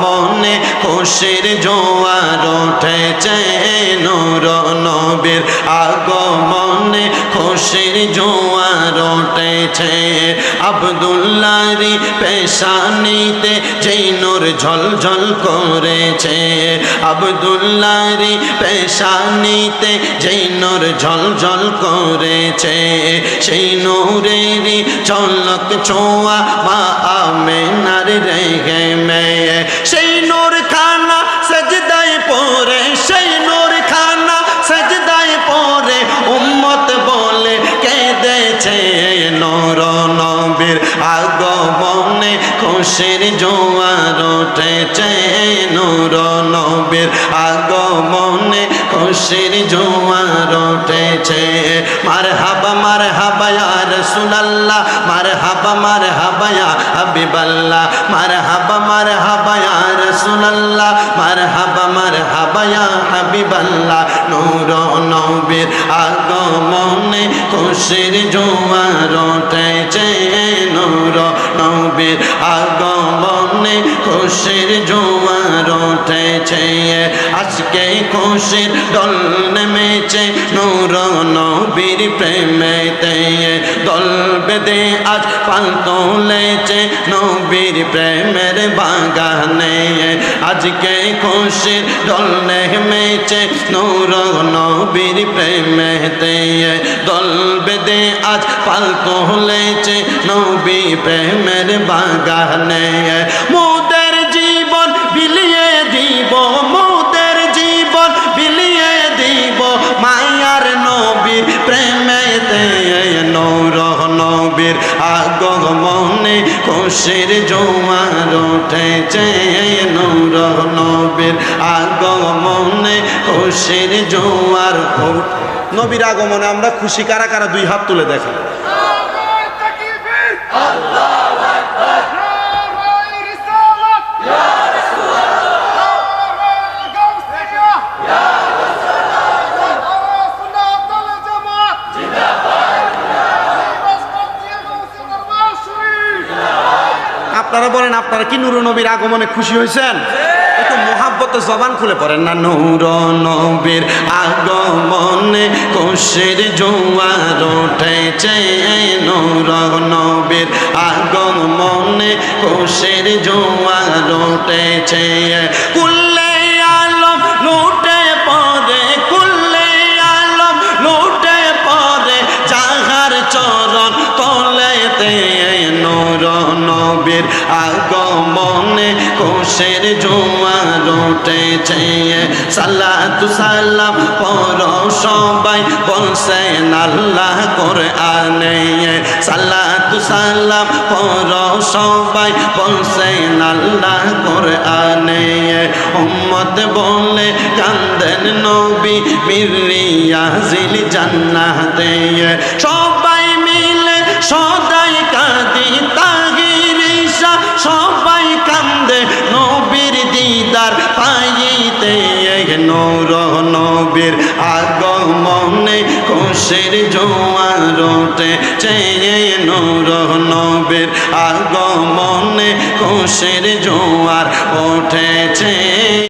আগমনে খুশির জোয়ার উঠেছে নূর নবীর আগমনে। খুশির জোয়ার উঠেছে আবদুল্লারি পেশানিতে যেই নূর ঝলঝল করেছে। আবদুল্লারি পেশানিতে যেই নূর ঝলঝল করেছে। সেই নূরেরই চলক ছোঁয়া মা আমেনার রেগে উঠেছে নূর নবীর আগমনে খুশির জোয়ার উঠেছে। মার হাবা মার হাবায়া রসুলাল্লাহ মার হাবা মার হাবায়া হাবিবাল্লাহ মার হাবা মার হাবায়া রসুলাল্লাহ মার হাবা মার হাবায়া হাবিবাল্লাহ। নূর নবীর আগমনে খুশির জোয়ার উঠেছে। উঠেছে আজকে খুশির দল নেমেছে নূর নবীর প্রেমেতে দল বেদে আজ পাল তোলেছে নবীর প্রেমের বাগানে আজকে খুশির দল নেমেছে নূর নবীর প্রেমেতে দল বেদে আজ পাল তোলেছে নবী প্রেমের বাগানে মোদের খুশির জোয়ার উঠেছে নৌর নবীর আগমনে। খুশির জোয়ার নবীর আগমনে আমরা খুশি কারা কারা? দুই হাত তুলে দেখা আপনারা বলেন, আপনারা কি নুর নবীর আগমনে খুশি হয়েছেন? একটু মহাব্বত জবান খুলে পড়েন না নূর নবীর আগমনে কোষের জোয়ার উঠেছে নূর নবীর আগমনে কোষের জোয়ার উঠেছে। কোষের জোয়ার উঠেছে সালাতু সালাম পর সবাই বলছেন আল্লাহ করে আনে সালাতু সালাম পর সবাই বলছেন আল্লাহ করে আনে উম্মত বলে কান্দেন নবী মিরিয়াজিল জান্নাতে। সবাই চেয়ে নূর নবীর আগমনে খুশির জোয়ার ওঠে